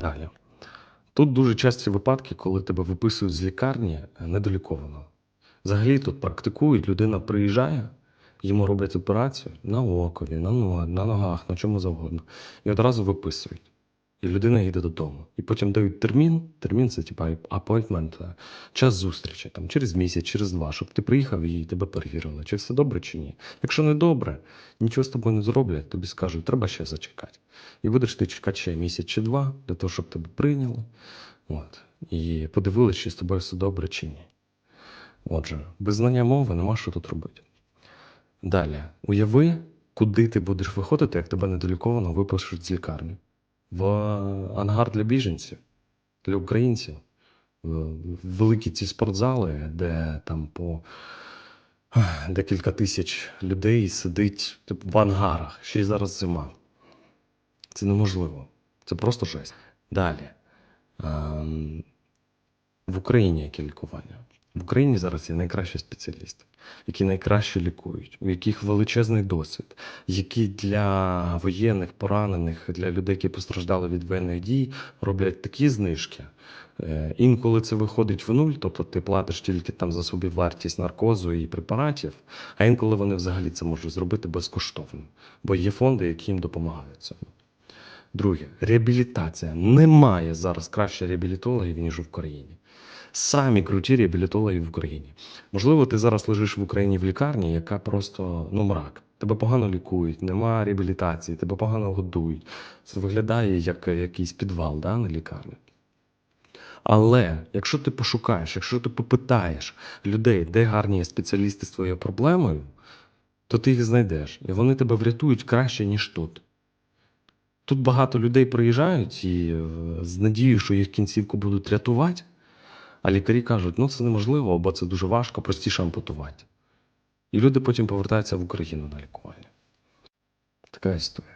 Далі. Тут дуже часті випадки, коли тебе виписують з лікарні недоліковано. Взагалі тут практикують, людина приїжджає, йому роблять операцію на окові, на ногах, на чому завгодно. І одразу виписують. І людина їде додому. І потім дають термін. Термін це типа апойтмент, час зустрічі, там, через місяць, через два, щоб ти приїхав і тебе перевірили, чи все добре, чи ні. Якщо не добре, нічого з тобою не зроблять, тобі скажуть, треба ще зачекати. І будеш ти чекати ще місяць чи два, для того, щоб тебе прийняли. От. І подивилися, чи з тобою все добре чи ні. Отже, без знання мови нема що тут робити. Далі, уяви, куди ти будеш виходити, як тебе недоліковано випишуть з лікарні. В ангар для біженців, для українців. Великі ці спортзали, де там по декілька тисяч людей сидить в ангарах. Ще й зараз зима. Це неможливо. Це просто жесть. Далі. Ем, в Україні яке лікування? В Україні зараз є найкращі спеціалісти, які найкраще лікують, у яких величезний досвід, які для воєнних, поранених, для людей, які постраждали від воєнних дій, роблять такі знижки. Е, Інколи це виходить в нуль, тобто ти платиш тільки там за собі вартість наркозу і препаратів, а інколи вони взагалі це можуть зробити безкоштовно, бо є фонди, які їм допомагають цьому. Друге, реабілітація. Немає зараз краще реабілітологів, ніж в Україні. Самі круті реабілітологи в Україні. Можливо, ти зараз лежиш в Україні в лікарні, яка просто ну мрак. Тебе погано лікують, нема реабілітації, тебе погано годують. Це виглядає як якийсь підвал да, на лікарні. Але якщо ти пошукаєш, якщо ти попитаєш людей, де гарні спеціалісти з твоєю проблемою, то ти їх знайдеш. І вони тебе врятують краще, ніж тут. Тут багато людей приїжджають і е, з надією, що їх кінцівку будуть рятувати, а лікарі кажуть, ну це неможливо, або це дуже важко, простіше ампутувати. І люди потім повертаються в Україну на лікування. Така історія.